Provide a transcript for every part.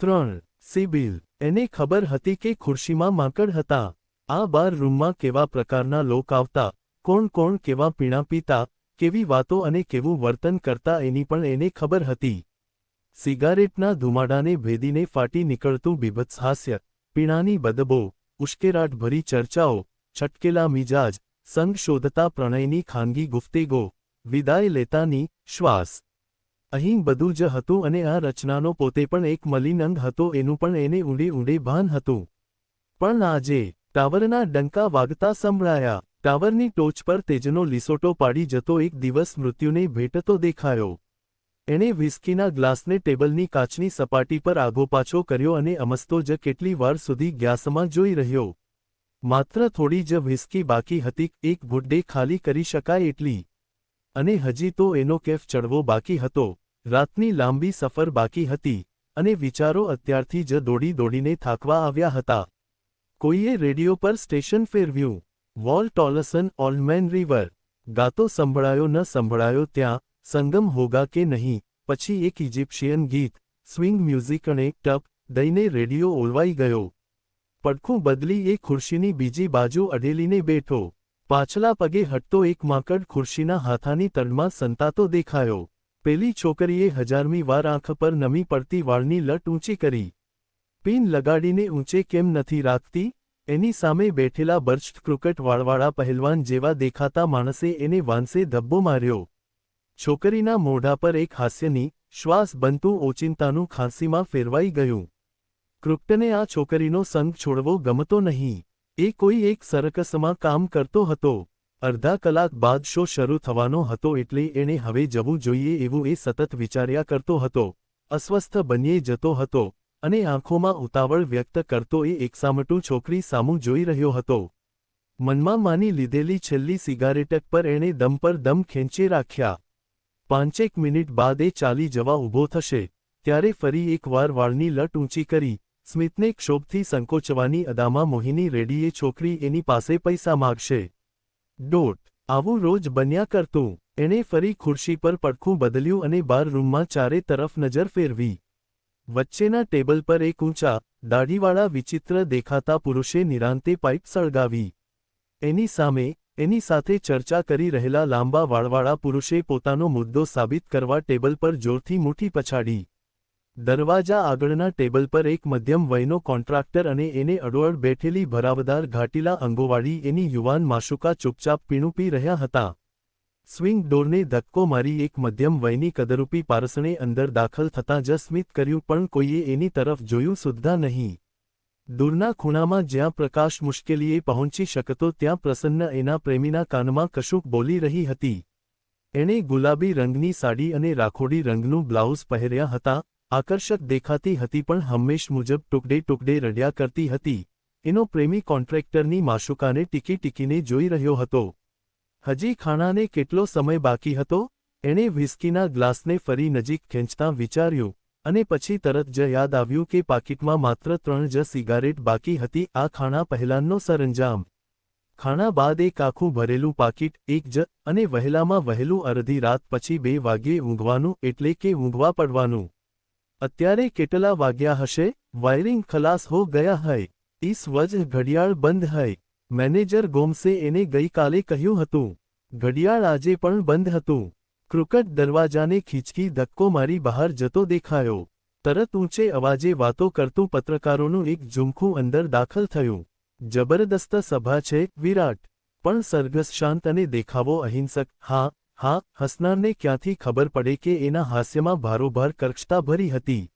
ત્રણ, સિબિલ. એને ખબર હતી કે ખુરશીમાં માંકડ હતા. આ બાર રૂમમાં કેવા પ્રકારના લોક આવતા, કોણ કોણ કેવા પીણા પીતા, કેવી વાતો અને કેવું વર્તન કરતા એની પણ એને ખબર હતી. સિગારેટના ધુમાડાને ભેદીને ફાટી નીકળતું બીભત્સ હાસ્ય, પીણાની બદબો, ઉશ્કેરાટભરી ચર્ચાઓ, છટકેલા મિજાજ, સંગ શોધતા પ્રણયની ખાનગી ગુફ્તેગો, વિદાય લેતાની શ્વાસ. અહીં બધું જ હતું અને આ રચનાનો પોતે પણ એક મલિન અંગ હતો, એનું પણ એને ઊંડે ઊંડે ભાન હતું. પણ આજે, ટાવરના ડંકા વાગતા સંભળાયા. ટાવરની ટોચ પર તેજનો લીસોટો પાડી જતો એક દિવસ મૃત્યુને ભેટતો દેખાયો. એણે વિસ્કીના ગ્લાસને ટેબલની કાચની સપાટી પર આગોપાછો કર્યો અને અમસ્તો જ કેટલી વાર સુધી ગ્યાસમાં જોઈ રહ્યો. માત્ર થોડી જ વિસ્કી બાકી હતી, એક ગુડ્ડે ખાલી કરી શકાય એટલી. અને હજી તો એનો કેફ ચડવો બાકી હતો. રાતની લાંબી સફર બાકી હતી અને વિચારો અત્યારથી જ દોડી દોડીને થાકવા આવ્યા હતા. કોઈએ રેડિયો પર સ્ટેશન ફેરવ્યું, વોલ ટોલસન ઓલ્ડમેન રિવર, ગાતો સંભળાયો ન સંભળાયો ત્યાં, સંગમ હોગા કે નહીં, પછી એક ઇજિપ્શિયન ગીત, સ્વિંગ મ્યુઝિક અને ટપ, દઈને રેડિયો ઓલવાઈ ગયો. પડખું બદલી એ ખુરશીની બીજી બાજુ અડેલીને બેઠો. પાછલા પગે હટતો એક માકડ ખુરશીના હાથાની તળમાં સંતાતો દેખાયો. પેલી છોકરીએ હજારમી વાર આંખ પર નમી પડતી વાળની લટ ઊંચી કરી. પિન લગાડીને ઊંચે કેમ નથી રાખતી? એની સામે બેઠેલા બર્ચ્ડ ક્રિકેટ વાળવાળા પહેલવાન જેવા દેખાતા માણસે એને વાંસે ધબ્બો માર્યો. છોકરીના મોઢા પર એક હાસ્યની, શ્વાસ બનતું ઓચિંતાનું ખાંસીમાં ફેરવાઈ ગયું. ક્રુપ્ટને આ છોકરીનો સંગ છોડવો ગમતો નહીં. એ કોઈ એક સરકસમાં કામ કરતો હતો. અડધા કલાક બાદ શો શરૂ થવાનો હતો એટલે એણે હવે જવું જોઈએ એવું એ સતત વિચાર્યા કરતો હતો. અસ્વસ્થ બન્યે જતો હતો અને આંખોમાં ઉતાવળ વ્યક્ત કરતો એ એકસામટું છોકરી સામું જોઈ રહ્યો હતો. મનમાં માની લીધેલી છેલ્લી સિગારેટક પર એણે દમ પર દમ ખેંચી રાખ્યા. પાંચેક મિનિટ બાદ એ ચાલી જવા ઊભો થશે. ત્યારે ફરી એકવાર વાળની લટ ઊંચી કરી, સ્મિતને ક્ષોભથી સંકોચવાની અદામાં મોહિની રેડીએ છોકરી એની પાસે પૈસા માગશે. ડોટ. આવું રોજ બન્યા કરતું એણે ફરી ખુરશી પર પડખું બદલ્યું અને બાર રૂમમાં ચારે તરફ નજર ફેરવી. વચ્ચેના ટેબલ પર એક ઊંચા, દાઢીવાળા, વિચિત્ર દેખાતા પુરુષે નિરાંતે પાઇપ સળગાવી. એની સામે, એની સાથે ચર્ચા કરી રહેલા લાંબા વાળવાળા પુરુષે પોતાનો મુદ્દો સાબિત કરવા ટેબલ પર જોરથી મુઠ્ઠી પછાડી. દરવાજા આગળના ટેબલ પર એક મધ્યમ વયનો કોન્ટ્રાક્ટર અને એને અડોઅડ બેઠેલી ભરાવદાર ઘાટીલા અંગોવાળી એની યુવાન માશુકા ચૂપચાપ પીણું પી રહ્યા હતા. સ્વિંગ ડોરને ધક્કો મારી એક મધ્યમ વયની કદરૂપી પારસણે અંદર દાખલ થતાં જ સ્મિત કર્યું, પણ કોઈએ એની તરફ જોયું સુદ્ધા નહીં. દૂરના ખૂણામાં જ્યાં પ્રકાશ મુશ્કેલીએ પહોંચી શકતો ત્યાં પ્રસન્ન એના પ્રેમીના કાનમાં કશુંક બોલી રહી હતી. એણે ગુલાબી રંગની સાડી અને રાખોડી રંગનું બ્લાઉઝ પહેર્યા હતા. આકર્ષક દેખાતી હતી પણ હંમેશ મુજબ ટુકડે ટુકડે રડ્યા કરતી હતી. એનો પ્રેમી કોન્ટ્રાક્ટરની માશુકાને ટીકી ટીકીને જોઈ રહ્યો હતો. હજી ખાણાને કેટલો સમય બાકી હતો? એણે વ્હિસ્કીના ગ્લાસને ફરી નજીક ખેંચતાં વિચાર્યું અને પછી તરત જ યાદ આવ્યું કે પાકીટમાં માત્ર ત્રણ જ સિગારેટ બાકી હતી, આ ખાણા પહેલાંનો સરંજામ. ખાણા બાદ એક આખું ભરેલું પાકીટ, એક જ, અને વહેલામાં વહેલું અડધી રાત પછી બે વાગ્યે ઊંઘવાનું એટલે કે ઊંઘવા પડવાનું. અત્યારે કેટલા વાગ્યા હશે? વાયરિંગ ખલાસ હો ગયા હૈ. ઇસ વજ ઘડિયાળ બંધ હૈ. મેનેજર ગોમસે એને ગઈકાલે કહ્યું હતું. ઘડિયાળ આજે પણ બંધ હતું. ક્રુકટ દરવાજાને ખીચકી ધક્કો મારી બહાર જતો દેખાયો. તરત ઊંચે અવાજે વાતો કરતું પત્રકારોનું એક ઝુમખું અંદર દાખલ થયું. જબરદસ્ત સભા છે, વિરાટ. પણ સરઘસ શાંત અને દેખાવો અહિંસક. હા હા, હસનારને ક્યાંથી ખબર પડે કે એના હાસ્યમાં ભારોભાર કર્કશતા ભરી હતી?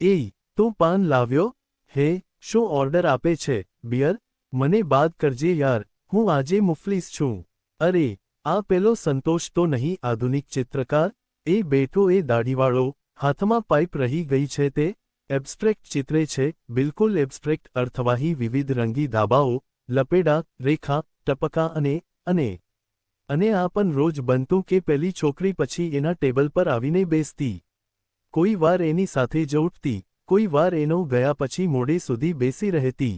એ તું પાન લાવ્યો? હે, શું ઓર્ડર આપે છે, બિયર? મને બાદ કરજે યાર, હું આજે મુફલીસ છું. અરે, આ પેલો સંતોષ તો નહીં, આધુનિક ચિત્રકાર? એ બેઠો એ દાઢીવાળો, હાથમાં પાઇપ રહી ગઈ છે તે? એબ્સ્ટ્રેક્ટ ચિત્રે છે, બિલકુલ એબ્સ્ટ્રેક્ટ અર્થવાહી વિવિધ રંગી ધાબાઓ, લપેડા, રેખા, ટપકા અને અને અને આ પણ રોજ બનતું કે પેલી છોકરી પછી એના ટેબલ પર આવીને બેસતી. કોઈ વાર એની સાથે જ ઉઠતી, કોઈ વાર એનો ગયા પછી મોડે સુધી બેસી રહેતી.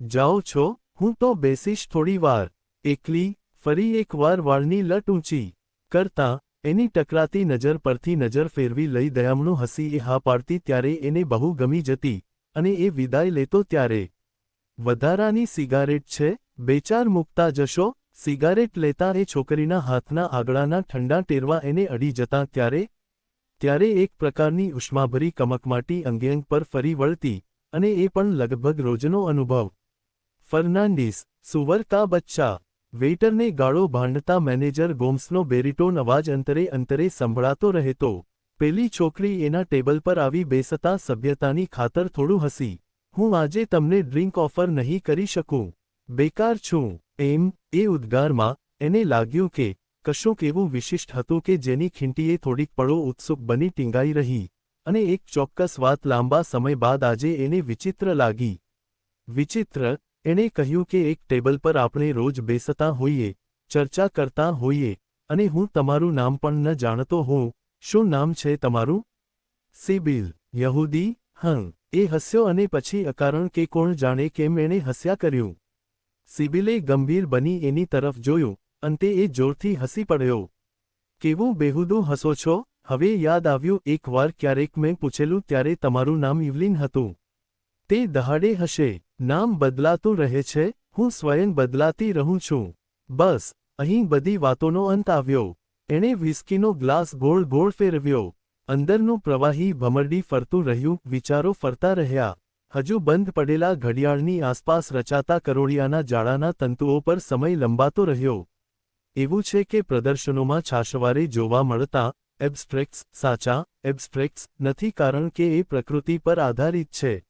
જાઓ છો, હું તો બેસીશ થોડી વાર. એકલી, ફરી એક વાર વાળની લટ ઊંચી કરતાં, એની ટકરાતી નજર પરથી નજર ફેરવી લઈ દયામણું હસી એ હા પાડતી ત્યારે એને બહુ ગમી જતી અને એ વિદાય લેતો ત્યારે. વધારાની સિગારેટ છે? બે ચાર મૂકતા જશો? સિગારેટ લેતા એ છોકરીના હાથના આગળાના ઠંડા ટેરવા એને અડી જતા ત્યારે ત્યારે એક પ્રકારની ઉષ્માભરી કમકમાટી અંગેંગ પર ફરી વળતી અને એ પણ લગભગ રોજનો અનુભવ. ફર્નાન્ડીસ, સુવર કા બચ્ચા? વેઇટરને ગાળો ભાંડતા મેનેજર ગોમ્સનો બેરિટોન અવાજ અંતરે અંતરે સંભળાતો રહેતો. પેલી છોકરી એના ટેબલ પર આવી બેસતા સભ્યતાની ખાતર થોડું હસી. હું આજે તમને ડ્રિંક ઓફર નહીં કરી શકું. બેકાર છું. એમ એ ઉદ્ગારમાં એને લાગ્યું કે કશુંક એવું વિશિષ્ટ હતું કે જેની ખીંટીએ થોડીક પળો ઉત્સુક બની ટીંગાઈ રહી અને એક ચોક્કસ વાત લાંબા સમય બાદ આજે એને વિચિત્ર લાગી. વિચિત્ર, એણે કહ્યું કે એક ટેબલ પર આપણે રોજ બેસતા હોઈએ, ચર્ચા કરતા હોઈએ અને હું તમારું નામ પણ ન જાણતો હોઉં. શું નામ છે તમારું? સિબિલ, યહૂદી, હં, એ હસ્યો અને પછી અકારણ કે કોણ જાણે કેમ એણે હસ્યા કર્યું. સિબિલે ગંભીર બની એની તરફ જોયું, અંતે એ જોરથી હસી પડ્યો. કેવું બેહુદું હસો છો? હવે યાદ આવ્યું, એકવાર ક્યારેક મેં પૂછેલું ત્યારે તમારું નામ ઇવલિન હતું. તે દહાડે હશે, નામ બદલાતું રહે છે, હું સ્વયં બદલાતી રહું છું. બસ, અહીં બધી વાતોનો અંત આવ્યો. એણે વિસ્કીનો ગ્લાસ ગોળ ગોળ ફેરવ્યો. અંદરનું પ્રવાહી ભમરડી ફરતું રહ્યું, વિચારો ફરતા રહ્યા. હજુ બંધ પડેલા ઘડિયાળની આસપાસ રચાતા કરોળિયાના જાળાના તંતુઓ પર સમય લંબાતો રહ્યો. એવું છે કે પ્રદર્શનોમાં છાશવારે જોવા મળતા એબ્સ્ટ્રેક્ટ્સ સાચા, એબ્સ્ટ્રેક્ટ્સ નથી કારણ કે એ પ્રકૃતિ પર આધારિત છે.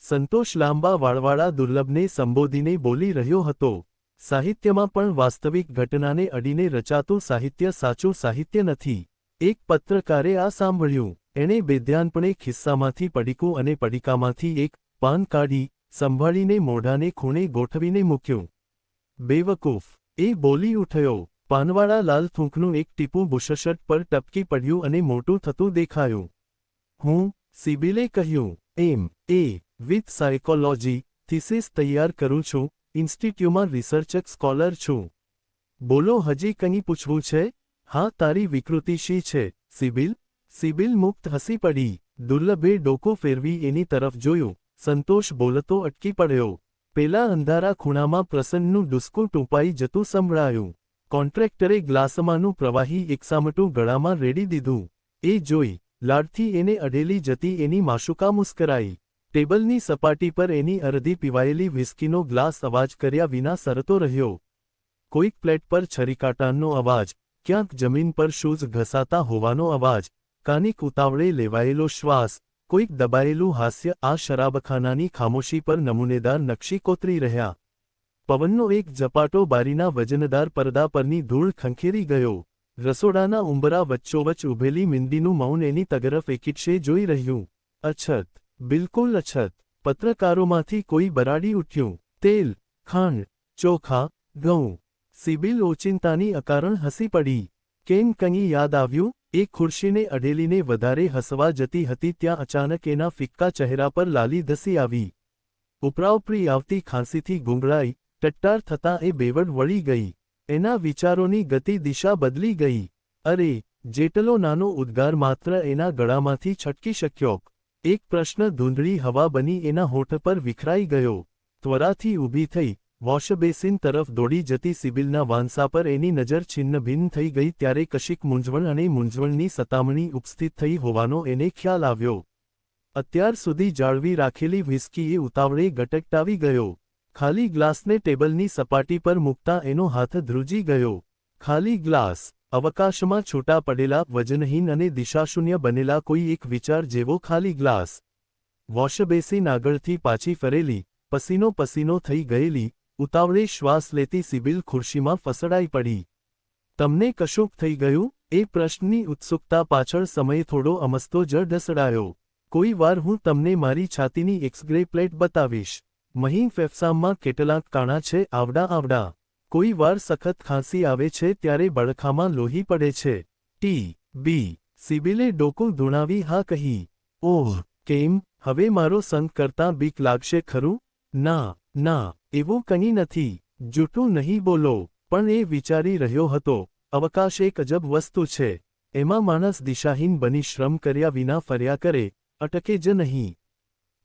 સંતોષ લાંબા વાળવાળા દુર્લભને સંબોધીને બોલી રહ્યો હતો. સાહિત્યમાં પણ વાસ્તવિક ઘટનાને અડીને રચાતું સાહિત્ય સાચું સાહિત્ય નથી. એક પત્રકારે આ સાંભળ્યું. એણે બેધ્યાનપણે ખિસ્સામાંથી પડીકું અને પડીકામાંથી એક પાન કાઢી સંભાળીને મોઢાને ખૂણે ગોઠવીને મૂક્યું. બેવકૂફ, એ બોલી ઉઠ્યો. પાનવાળા લાલ થૂંકનું એક ટીપું બુશશટ પર ટપકી પડ્યું અને મોટું થતું દેખાયું. હું, સિબિલે કહ્યું, M, A, with psychology, thesis તૈયાર કરું છું. ઇન્સ્ટિટ્યૂટમાં રિસર્ચક સ્કોલર છું. બોલો, હજી કંઈ પૂછવું છે? હા, તારી વિકૃતિ શી છે? સિબિલ? સિબિલ મુક્ત હસી પડી. દુર્લભે ડોકો ફેરવી એની તરફ જોયું. સંતોષ બોલતો અટકી પડ્યો. પેલા અંધારા ખૂણામાં પ્રસન્નનું ડુસ્કું ટૂંપાઈ જતું સંભળાયું. કોન્ટ્રેક્ટરે ગ્લાસમાંનું પ્રવાહી એકસામટું ગળામાં રેડી દીધું. એ જોઈ, લાડથી એને અડેલી જતી એની માશુકા મુસ્કરાઈ. ટેબલની સપાટી પર એની અરધી પીવાયેલી વ્હિસ્કીનો ગ્લાસ અવાજ કર્યા વિના સરતો રહ્યો. કોઈક પ્લેટ પર છરીકાટાનો અવાજ. ક્યાંક જમીન પર શૂઝ ઘસાતા હોવાનો અવાજ, કાનિક ઉતાવળે લેવાયેલો શ્વાસ, કોઈક દબાયેલું હાસ્ય આ શરાબખાનાની ખામોશી પર નમૂનેદાર નકશી કોતરી રહ્યા. પવનનો એક ઝપાટો બારીના વજનદાર પરદા પરની ધૂળ ખંખેરી ગયો. રસોડાના ઉંબરા વચ્ચોવચ્ચ ઊભેલી મિંદીનું મૌન એની તગરફ એકીટશે જોઈ રહ્યું. અછત, બિલકુલ અછત. પત્રકારોમાંથી કોઈ બરાડી ઉઠ્યું. તેલ, ખાંડ, ચોખા, ઘઉં. સિબિલ ઓચિંતાની અકારણ હસી પડી. કેમ કંઈ યાદ આવ્યું? એ ખુરશીને અઢેલીને વધારે હસવા જતી હતી ત્યાં અચાનક એના ફિક્કા ચહેરા પર લાલી ધસી આવી. ઉપરાઉપરી આવતી ખાંસીથી ગુંગળાઈ, ટટ્ટાર થતાં એ બેવડ વળી ગઈ. એના વિચારોની ગતિ દિશા બદલી ગઈ. અરે, જેટલો નાનો ઉદ્ગાર માત્ર એના ગળામાંથી છટકી શક્યો. એક પ્રશ્ન ધૂંધળી હવા બની એના હોઠ પર વિખરાઈ ગયો. ત્વરાથી ઊભી થઈ વોશબેસિન તરફ દોડી જતી સિબિલના વાંસા પર એની નજર છિન્ન ભિન્ન થઈ ગઈ ત્યારે કશીક મૂંઝવણ અને મૂંઝવણની સતામણી ઉપસ્થિત થઈ હોવાનો એને ખ્યાલ આવ્યો. અત્યાર સુધી જાળવી રાખેલી વ્હિસ્કીએ ઉતાવળે ગટકટાવી ગયો. ખાલી ગ્લાસને ટેબલની સપાટી પર મૂકતા એનો હાથ ધ્રુજી ગયો. ખાલી ગ્લાસ, અવકાશમાં છૂટા પડેલા વજનહીન અને દિશાશૂન્ય બનેલા કોઈ એક વિચાર જેવો ખાલી ગ્લાસ. વોશબેસિન આગળથી પાછી ફરેલી, પસીનો પસીનો થઈ ગયેલી ઉતાવળે શ્વાસ લેતી સિબિલ ખુરશીમાં ફસડાઈ પડી. તમને કશુંક થઈ ગયું એ પ્રશ્નની ઉત્સુકતા પાછળ સમય થોડો અમસ્તો જ કોઈ વાર હું તમને મારી છાતીની એક્સગ્રે પ્લેટ બતાવીશ. મહીં ફેફસામમાં કેટલાક કાણા છે, આવડા આવડા. કોઈ વાર સખત ખાંસી આવે છે, ત્યારે બળખામાં લોહી પડે છે. ટી, બી, સિબિલે ડોકું ધૂણાવી, હા, કહી. ઓહ, કેમ? હવે મારો સંગ કરતાં બીક લાગશે ખરું? ના ના, એવું કંઈ નથી. જૂઠું નહીં બોલો. પણ એ વિચારી રહ્યો હતો, અવકાશ એક અજબ વસ્તુ છે. એમાં માણસ દિશાહીન બની શ્રમ કર્યા વિના ફર્યા કરે, અટકે જ નહીં.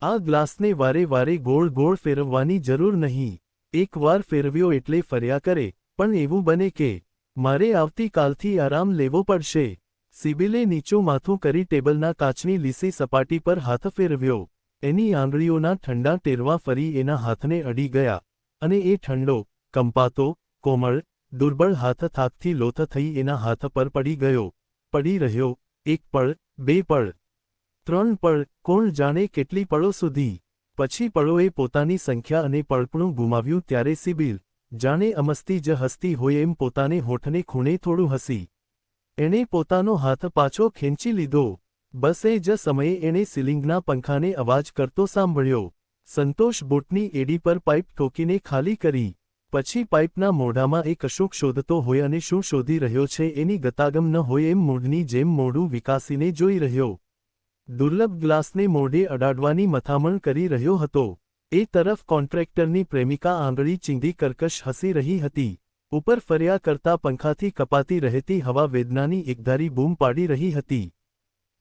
આ ગ્લાસને વારે વારે ગોળ ગોળ ફેરવવાની જરૂર નહીં. એકવાર ફેરવ્યો એટલે ફર્યા કરે, પણ એવું બને કે, મારે આવતીકાલથી આરામ લેવો પડશે. સિબિલે નીચું માથું કરી ટેબલના કાચની લીસી સપાટી પર હાથ ફેરવ્યો. એની આંગળીઓના ઠંડા ટેરવા ફરી એના હાથને અડી ગયા અને એ ઠંડો, કંપાતો, કોમળ, દુર્બળ હાથ થાકથી લોથ થઈ એના હાથ પર પડી ગયો. પડી રહ્યો. એક પળ, બે પળ. ત્રણ પળ. કોણ જાણે કેટલી પળો સુધી. પછી પળોએ પોતાની સંખ્યા અને પળપણું ગુમાવ્યું ત્યારે સિબિલ, જાણે અમસ્તી જ હસતી હોય એમ પોતાને હોઠને ખૂણે થોડું હસી. એણે પોતાનો હાથ પાછો ખેંચી લીધો. બસ જ સમયે એણે સિલિંગના પંખાને અવાજ કરતો સાંભળ્યો. સંતોષ બોટની એડી પર પાઇપ ઠોકીને ખાલી કરી. પછી પાઇપના મોઢામાં એ કશુંક શોધતો હોય અને શું શોધી રહ્યો છે એની ગતાગમ ન હોય એમ મૂળની જેમ મોઢું વિકાસીને જોઈ રહ્યો. દુર્લભ ગ્લાસને મોઢે અડાડવાની મથામણ કરી રહ્યો હતો. એ તરફ કોન્ટ્રાક્ટરની પ્રેમિકા આંગળી ચીંધી કર્કશ હસી રહી હતી. ઉપર ફર્યા કરતા પંખાથી કપાતી રહેતી હવા વેદનાની એકધારી બૂમ પાડી રહી હતી.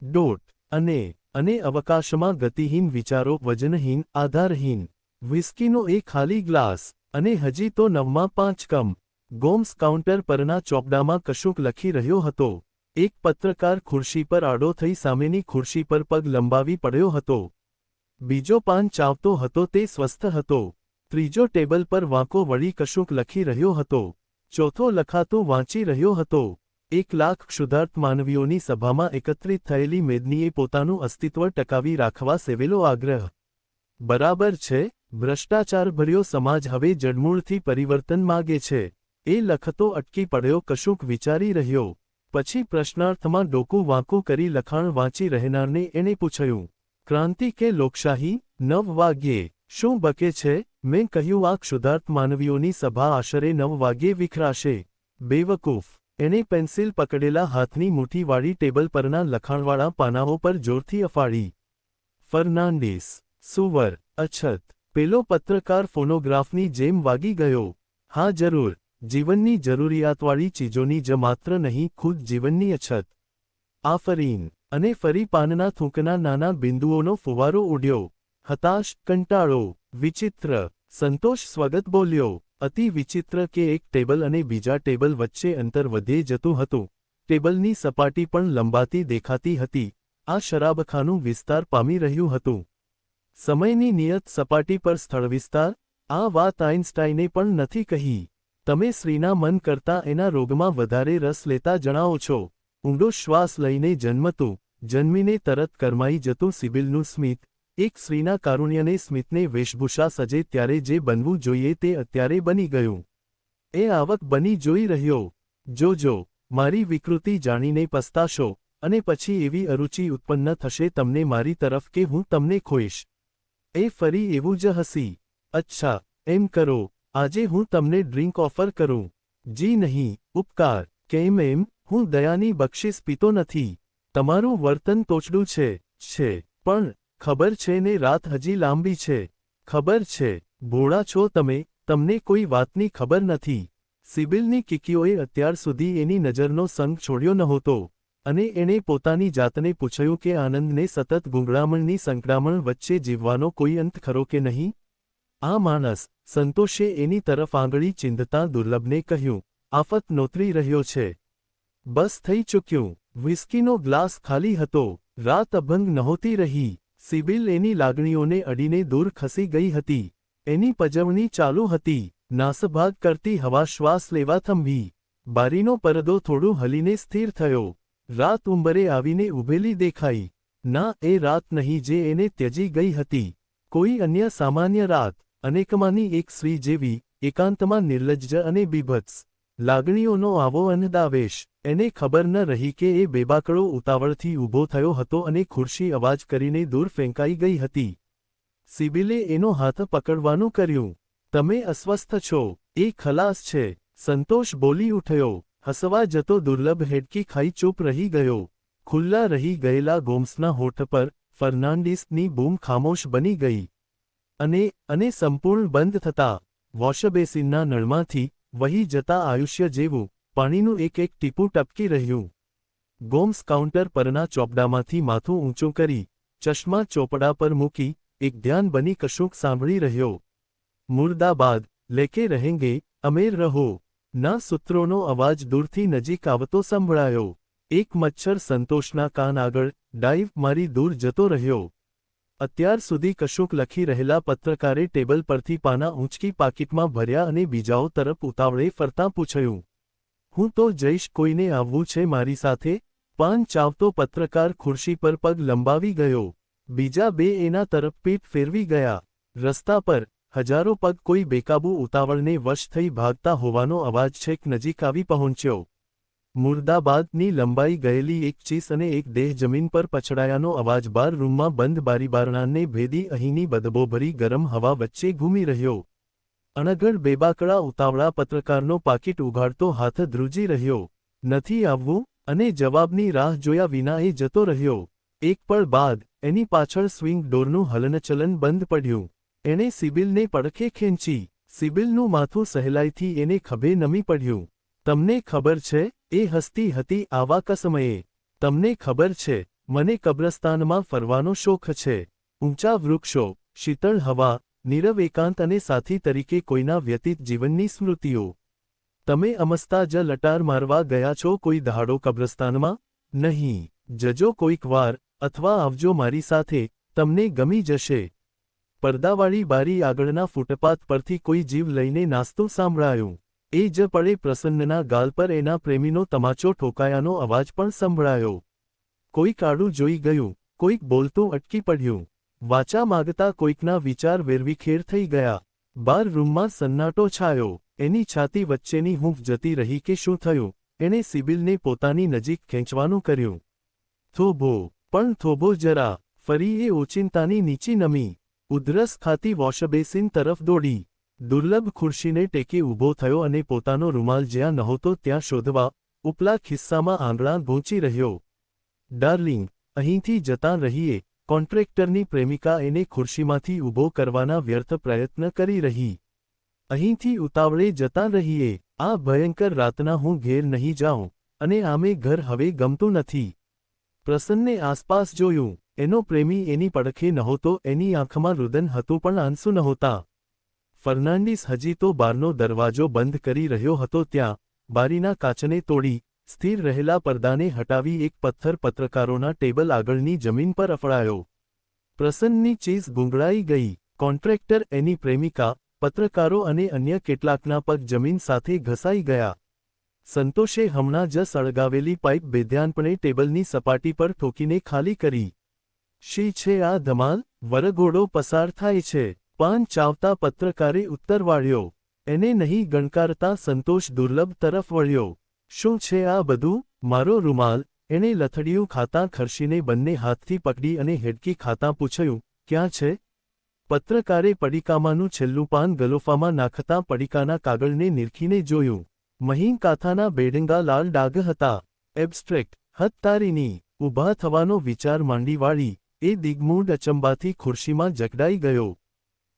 ડોટ, અને અને અવકાશમાં ગતિહીન વિચારો, વજનહીન, આધારહીન. વિસ્કીનો એક ખાલી ગ્લાસ, અને હજી તો નવમાં પાંચ કમ. ગોમ્સ કાઉન્ટર પરના ચોપડામાં કશુંક લખી રહ્યો હતો. એક પત્રકાર ખુરશી પર આડો થઈ સામેની ખુરશી પર પગ લંબાવી પડ્યો હતો. બીજો પાન ચાવતો હતો તે સ્વસ્થ હતો. ત્રીજો ટેબલ પર વાંકો વળી કશુંક લખી રહ્યો હતો. ચોથો લખાતું વાંચી રહ્યો હતો. એક લાખ ક્ષુધાર્થ માનવીઓની સભામાં એકત્રિત થયેલી મેદનીએ પોતાનું અસ્તિત્વ ટકાવી રાખવા સેવેલો આગ્રહ. બરાબર છે, ભ્રષ્ટાચારભર્યો સમાજ હવે જડમૂળથી પરિવર્તન માગે છે. એ લખતો અટકી પડ્યો કશુંક વિચારી રહ્યો. પછી પ્રશ્નાર્થમાં ડોકું વાંકું કરી લખાણ વાંચી રહેનારને એણે પૂછ્યું, ક્રાંતિ કે લોકશાહી? નવ વાગ્યે. શું બકે છે? મેં કહ્યું આ ક્ષુધાર્થ માનવીઓની સભા આશરે નવ વાગ્યે વિખરાશે. બેવકૂફ. એણે પેન્સિલ પકડેલા હાથની મુઠ્ઠીવાળી ટેબલ પરના લખાણવાળા પાનાઓ પર જોરથી અફાળી. ફર્નાન્ડીસ, સુવર, અછત, પેલો પત્રકાર ફોનોગ્રાફની જેમ વાગી ગયો. હા, જરૂર, જીવનની જરૂરિયાતવાળી ચીજોની જ માત્ર નહીં, ખુદ જીવનની અછત. આફરીન અને ફરી પાનના થૂંકના નાના બિંદુઓનો ફુવારો ઉડ્યો. હતાશ, કંટાળો, વિચિત્ર, સંતોષ સ્વગત બોલ્યો. અતિ વિચિત્ર કે એક ટેબલ અને બીજા ટેબલ વચ્ચે અંતર વધે જતું હતું. ટેબલની સપાટી પણ લંબાતી દેખાતી હતી. આ શરાબખાનું વિસ્તાર પામી રહ્યું હતું. સમયની નિયત સપાટી પર સ્થળ વિસ્તાર? આ વાત આઇન્સ્ટાઈને પણ નથી કહી. તમે સ્ત્રીના મન કરતાં એના રોગમાં વધારે રસ લેતા જણાવો છો. ઊંડો શ્વાસ લઈને જન્મતું, જન્મીને તરત કરમાઈ જતું સિબિલનું સ્મિત એક સ્ત્રીના કારુણ્યને સ્મિતને વેશભૂષા સજે ત્યારે જે બનવું જોઈએ તે અત્યારે બની ગયું. એ આવક બની જોઈ રહ્યો. જોજો મારી વિકૃતિ જાણીને પસ્તાશો અને પછી એવી અરુચિ ઉત્પન્ન થશે તમને મારી તરફ કે હું તમને ખોઈશ. એ ફરી એવું જ હસી. અચ્છા, એમ કરો. આજે હું તમને ડ્રિંક ઓફર કરું. જી નહીં, ઉપકાર. કેમ એમ? હું દયાની બક્ષિસ પીતો નથી. તમારું વર્તન તોચડું છે. છે. પણ ખબર છે ને રાત હજી લાંબી છે? ખબર છે. ભોળા છો તમે, તમને કોઈ વાતની ખબર નથી. સિબિલની કિકીઓએ અત્યાર સુધી એની નજરનો સંગ છોડ્યો નહોતો. અને એણે પોતાની જાતને પૂછ્યું કે આનંદને સતત ગુંગળામણની સંકળામણ વચ્ચે જીવવાનો કોઈ અંત ખરો કે નહીં? આ માણસ, સંતોષે એની તરફ આંગળી ચિંધતા દુર્લભને કહ્યું, આફત નોતરી રહ્યો છે. બસ થઈ ચૂક્યું. વ્હિસ્કીનો ગ્લાસ ખાલી હતો. રાત અભંગ નહોતી રહી. સિબિલ એની લાગણીઓને અડીને દૂર ખસી ગઈ હતી. એની પજવણી ચાલુ હતી. નાસભાગ કરતી હવા શ્વાસ લેવા થંભી. બારીનો પરદો થોડું હલીને સ્થિર થયો. રાત ઉંબરે આવીને ઊભેલી દેખાઈ. ના, એ રાત નહીં જે એને ત્યજી ગઈ હતી. કોઈ અન્ય સામાન્ય રાત, અનેકમાંની એક સ્ત્રી જેવી, એકાંતમાં નિર્લજ્જ અને બીભત્સ. લાગણીઓનો આવો અનદાવેશ એને ખબર ન રહી કે એ બેબાકળો ઉતાવળથી ઊભો થયો હતો અને ખુરશી અવાજ કરીને દૂર ફેંકાઈ ગઈ હતી. સિબિલે એનો હાથ પકડવાનું કર્યું. તમે અસ્વસ્થ છો. એ ખલાસ છે. સંતોષ બોલી ઉઠ્યો. હસવા જતો દુર્લભ હેડકી ખાઈ ચૂપ રહી ગયો. ખુલ્લા રહી ગયેલા ગોમ્સના હોઠ પર ફર્નાન્ડિસની બૂમ ખામોશ બની ગઈ. અને અને સંપૂર્ણ બંધ થતા વોશબેસિનના નળમાંથી વહી જતા આયુષ્ય જેવું, પાણીનું એક એક ટીપું ટપકી રહ્યું. ગોમ્સ કાઉન્ટર પરના ચોપડામાંથી માથું ઊંચું કરી, ચશ્મા ચોપડા પર મૂકી, એક ધ્યાન બની કશુંક સાંભળી રહ્યો. મુર્દાબાદ લેકે રહેંગે, અમેર રહો. ના સૂત્રોનો અવાજ દૂરથી નજીક આવતો સંભળાયો. એક મચ્છર સંતોષના કાન આગળ ડાઈવ મારી દૂર જતો રહ્યો. અત્યાર સુધી કશુંક લખી રહેલા પત્રકારે ટેબલ પરથી પાના ઊંચકી પાકીટમાં ભર્યા અને બીજાઓ તરફ ઉતાવળે ફરતાં પૂછ્યું, હું તો જઈશ કોઈને આવવું છે મારી સાથે? પાન ચાવતો પત્રકાર ખુરશી પર પગ લંબાવી ગયો. બીજા બે એના તરફ પીઠ ફેરવી ગયા. રસ્તા પર હજારો પગ કોઈ બેકાબૂ ઉતાવળને વશ થઈ ભાગતા હોવાનો અવાજ છેક નજીક આવી પહોંચ્યો. મુર્દાબાદની લંબાઈ ગયેલી એક ચીસ અને એક દેહ જમીન પર પછડાયાનો અવાજ બાર રૂમમાં બંધ બારીબારણાને ભેદી અહીંની બદબોભરી ગરમ હવા વચ્ચે ઘૂમી રહ્યો. અણગઢ બેબાકળા ઉતાવળા પત્રકારનો પાકીટ ઉઘાડતો હાથ ધ્રુજી રહ્યો. નથી આવવું? અને જવાબની રાહ જોયા વિના એ જતો રહ્યો. એક પળ બાદ એની પાછળ સ્વિંગ ડોરનું હલનચલન બંધ પડ્યું. એણે સિબિલને પડખે ખેંચી. સિબિલનું માથું સહેલાઈથી એને ખભે નમી પડ્યું. તમને ખબર છે? એ હસતી હતી આવા કસમયે. તમને ખબર છે, મને કબ્રસ્તાનમાં ફરવાનો શોખ છે. ઊંચા વૃક્ષો, શીતળ હવા, નીરવ એકાંત અને સાથી તરીકે કોઈના વ્યતીત જીવનની સ્મૃતિઓ. તમે અમસ્તા જ લટાર મારવા ગયા છો, કોઈ દહાડો કબ્રસ્તાનમાં? નહીં. જજો કોઈક વાર, અથવા આવજો મારી સાથે, તમને ગમી જશે. પડદાવાળી બારી આગળના ફૂટપાથ પરથી કોઈ જીવ લઈને નાસ્તું સાંભળાયું. એ જ પળે પ્રસન્નના ગાલ પર એના પ્રેમીનો તમાચો ઠોકાયાનો અવાજ પણ સંભળાયો. કોઈક આડું જોઈ ગયું, કોઈક બોલતું અટકી પડ્યું. વાચા માગતા કોઈકના વિચાર વેરવિખેર થઈ ગયા. બાર રૂમમાં સન્નાટો છાયો, એની છાતી વચ્ચેની હૂંફ જતી રહી કે શું થયું? એણે સિબિલને પોતાની નજીક ખેંચવાનું કર્યું. થોભો, પણ થોભો જરા, ફરી એ ઓચિંતાની નીચી નમી. ઉધરસ ખાતી વોશબેસિન તરફ દોડી. દુર્લભ ખુરશીને ટેકે ઊભો થયો અને પોતાનો રૂમાલ જ્યાં નહોતો ત્યાં શોધવા, ઉપલા ખિસ્સામાં આંગળા ગૂંચી રહ્યો. ડાર્લિંગ, અહીંથી જતાં રહીએ, કોન્ટ્રેક્ટરની પ્રેમિકા એને ખુરશીમાંથી ઊભો કરવાના વ્યર્થ પ્રયત્ન કરી રહી. અહીંથી ઉતાવળે જતાં રહીએ, આ ભયંકર રાતના હું ઘેર નહીં જાઉં, અને આમે ઘર હવે ગમતું નથી. પ્રસન્ને આસપાસ જોયું, એનો પ્રેમી એની પડખે નહોતો, એની આંખમાં રુદન હતું પણ આંસુ નહોતા. ફર્નાન્ડિસ હજી તો બારનો દરવાજો બંધ કરી રહ્યો હતો ત્યાં બારીના કાચને તોડી સ્થિર રહેલા પડદાને હટાવી એક પથ્થર પત્રકારોના ટેબલ આગળની જમીન પર અફડાયો પ્રસન્નની ચીઝ ગુંગળાઈ ગઈ. કોન્ટ્રેક્ટર એની પ્રેમિકા, પત્રકારો અને અન્ય કેટલાકના પગ જમીન સાથે ઘસાઈ ગયા. સંતોષે હમણાં જ સળગાવેલી પાઇપ બેધ્યાનપણે ટેબલની સપાટી પર ઠોકીને ખાલી કરી. શી છે આ ધમાલ? વરઘોડો પસાર થાય છે. પાન ચાવતા પત્રકારે ઉત્તર વાળ્યો, એને નહીં ગણકારતા સંતોષ દુર્લભ તરફ વળ્યો. શું છે આ બધું? મારો રૂમાલ. એણે લથડિયું ખાતા ખર્શીને બંને હાથથી પકડી અને હેડકી ખાતાં પૂછ્યું, ક્યાં છે? પત્રકારે પડીકામાંનું છેલ્લું પાન ગલોફામાં નાખતાં પડીકાના કાગળને નિરખીને જોયું, મહીન કાથાના બેડંગા લાલ ડાઘ હતા. એબ્સ્ટ્રેક્ટ. હત્તારીની ઊભા થવાનો વિચાર માંડી વાળી એ દિગ્મૂઢ અચંબાથી ખુરશીમાં જકડાઈ ગયો.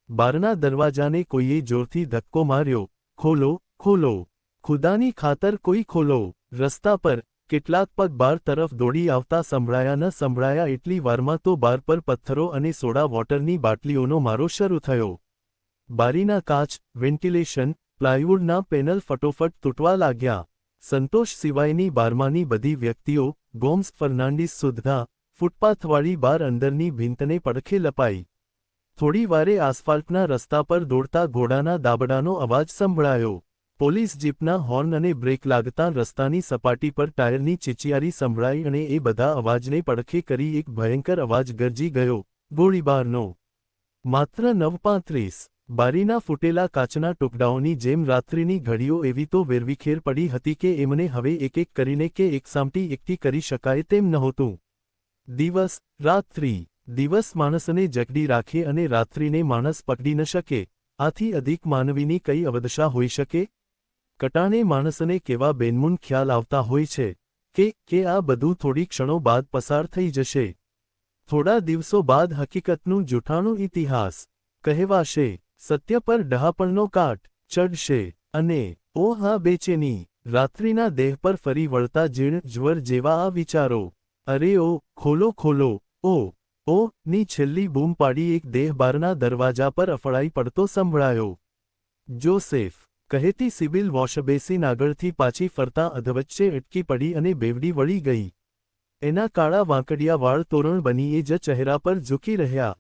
બારના દરવાજાને કોઈએ જોરથી ધક્કો માર્યો, ખોલો ખોલો. ખુદાની ખાતર કોઈ ખોલો. રસ્તા પર કેટલાક પગ બાર તરફ દોડી આવતા સંભળાયા ન સંભળાયા એટલી વારમાં તો બાર પર પથ્થરો અને સોડા વોટરની બાટલીઓનો મારો શરૂ થયો. બારીના કાચ, વેન્ટિલેશન, પ્લાયવુડના પેનલ ફટોફટ તૂટવા લાગ્યા. સંતોષ સિવાયની બારમાની બધી વ્યક્તિઓ, ગોમ્સ ફર્નાન્ડિસ સુધા ફૂટપાથવાળી બાર અંદરની ભીંતને પડખે લપાઈ. થોડી વારે આસફાલ્ટના રસ્તા પર દોડતા ઘોડાના દાબડાનો અવાજ સંભળાયો. પોલીસ જીપના હોર્ન અને બ્રેક લાગતા રસ્તાની સપાટી પર ટાયરની ચીચિયારી સંભળાઈ અને એ બધા અવાજને પડખે કરી એક ભયંકર અવાજ ગરજી ગયો. ગોળીબારનો. માત્ર નવ પાંત્રીસ બારીના ફૂટેલા કાચના ટુકડાઓની જેમ રાત્રિની ઘડીઓ એવી તો વેરવિખેર પડી હતી કે એમને હવે એક એક કરીને કે એકસામટી એકઠી કરી શકાય તેમ નહોતું. દિવસ, રાત્રિ. દિવસ માણસને જકડી રાખે અને રાત્રિને માણસ પકડી ન શકે, આથી અધિક માનવીની કઈ અવદશા હોઈ શકે? કટાણે માણસને કેવા બેનમૂન ખ્યાલ આવતા હોય છે કે કે આ બધું થોડી ક્ષણો બાદ પસાર થઈ જશે? થોડા દિવસો બાદ હકીકતનું જૂઠાણું ઇતિહાસ કહેવાશે, સત્ય પર ડહાપણનો કાટ ચડશે અને ઓ હા બેચેની, રાત્રિના દેહ પર ફરી વળતા જીણ જ્વર જેવા આ વિચારો, અરે ઓ, ખોલો ખોલો, ઓ ઓ, ની છેલ્લી બૂમ પાડી એક દેહ બારના દરવાજા પર અફળાઈ પડતો સંભળાયો. જોસેફ કહેતી સિબિલ વોશબેસિન આગળથી પાછી ફરતા અધવચ્ચે અટકી પડી અને બેવડી વળી ગઈ. એના કાળા વાંકડિયા વાળ તોરણ બનીએ જ ચહેરા પર ઝૂકી રહ્યા.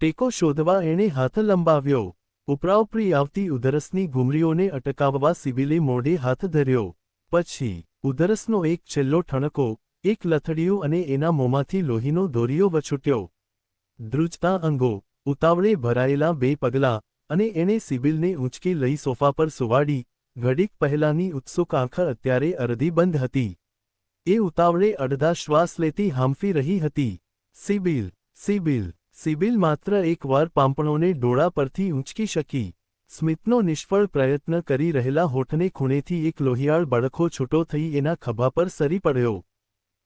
ટેકો શોધવા એણે હાથ લંબાવ્યો. ઉપરાઉપરી આવતી ઉધરસની ઘૂમરીઓને અટકાવવા સિબિલે મોઢે હાથ ધર્યો. પછી, ઉધરસનો એક છેલ્લો ઠણકો એક લથડિયું અને એના મોંમાંથી લોહીનો ધોરીયો વછૂટ્યો. ધ્રુજતા અંગો, ઉતાવળે ભરાયેલા બે પગલાં અને એણે સિબિલને ઊંચકી લઈ સોફા પર સુવાડી, ઘડીક પહેલાંની ઉત્સુક આંખ અત્યારે અરધી બંધ હતી. એ ઉતાવળે અડધા શ્વાસ લેતી હાંફી રહી હતી. સિબિલ સિબિલ સિબિલ માત્ર એકવાર પાંપણોને ડોળા પરથી ઊંચકી શકી. સ્મિતનો નિષ્ફળ પ્રયત્ન કરી રહેલા હોઠને ખૂણેથી એક લોહિયાળ બળખો છૂટો થઈ એના ખભા પર સરી પડ્યો.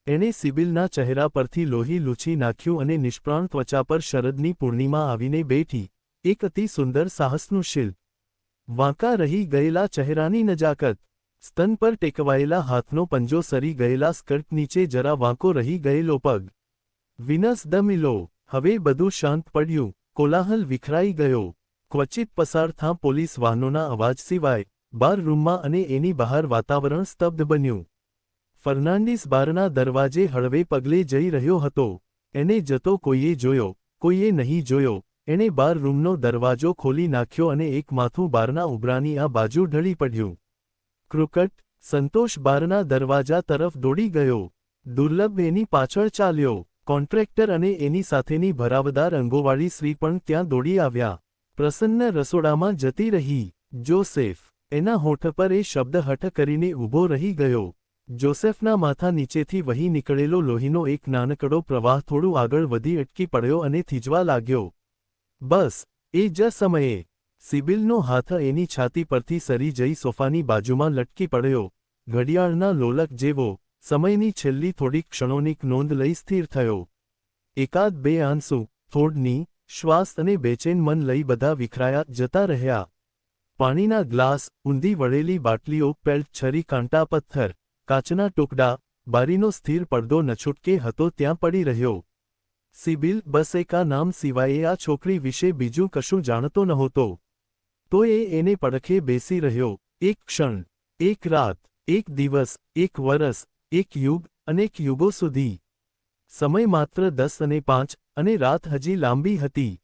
એણે સિબિલના ચહેરા પરથી લોહી લૂછી નાખ્યું અને નિષ્પ્રાણ ત્વચા પર શરદની પૂર્ણિમા આવીને બેઠી. એક અતિ સુંદર સાહસનું શિલ્પ વાંકા રહી ગયેલા ચહેરાની નજાકત. સ્તન પર ટેકવાયેલા હાથનો પંજો સરી ગયેલા સ્કર્ટ નીચે જરા વાંકો રહી ગયેલો પગ. Venus de Milo. હવે બધું શાંત પડ્યું. કોલાહલ વિખરાઈ ગયો. ક્વચિત પસાર થાં પોલીસ વાહનોના અવાજ સિવાય. બાર રૂમમાં અને એની બહાર વાતાવરણ સ્તબ્ધ બન્યું. ફર્નાન્ડિસ બારના દરવાજે હળવે પગલે જઈ રહ્યો હતો. એને જતો કોઈએ જોયો, કોઈએ નહીં જોયો. એણે બાર રૂમનો દરવાજો ખોલી નાખ્યો અને એક માથું બારના ઉભરાની આ બાજુ ઢળી પડ્યું. ક્રુકટ સંતોષ બારના દરવાજા તરફ દોડી ગયો. દુર્લભ એની પાછળ ચાલ્યો. કોન્ટ્રાક્ટર અને એની સાથેની ભરાવદાર અંગોવાળી સ્ત્રી પણ ત્યાં દોડી આવ્યા. પ્રસન્ન રસોડામાં જતી રહી. જોસેફ, એના હોઠ પર એ શબ્દ હઠ કરીને ઊભો રહી ગયો. જોસેફના માથા નીચેથી વહી નીકળેલો લોહીનો એક નાનકડો પ્રવાહ થોડું આગળ વધી અટકી પડ્યો અને થીજવા લાગ્યો. બસ, એ જ સમયે, સિબિલનો હાથ એની છાતી પરથી સરી જઈ સોફાની બાજુમાં લટકી પડ્યો. ઘડિયાળના લોલક જેવો, સમયની છેલ્લી થોડીક ક્ષણોની નોંધ લઈ સ્થિર થયો. એકાદ બે આંસુ, થોડની, શ્વાસ અને બેચેન મન લઈ બધા વિખરાયા જતા રહ્યા. પાણીના ગ્લાસ, ઊંધી વળેલી બાટલીઓ, પેલ્ટ, છરી, કાંટા, પથ્થર કાચના ટુકડા, બારીનો સ્થિર પડદો નછૂટકે હતો ત્યાં પડી રહ્યો. સિબિલ બસ એકા નામ સિવાયે આ છોકરી વિશે બીજું કશું જાણતો નહોતો. તો એ એને પડખે બેસી રહ્યો. એક ક્ષણ, એક રાત, એક દિવસ, એક વરસ, એક યુગ, અનેક યુગો સુધી. સમય માત્ર દસ અને પાંચ અને રાત હજી લાંબી હતી.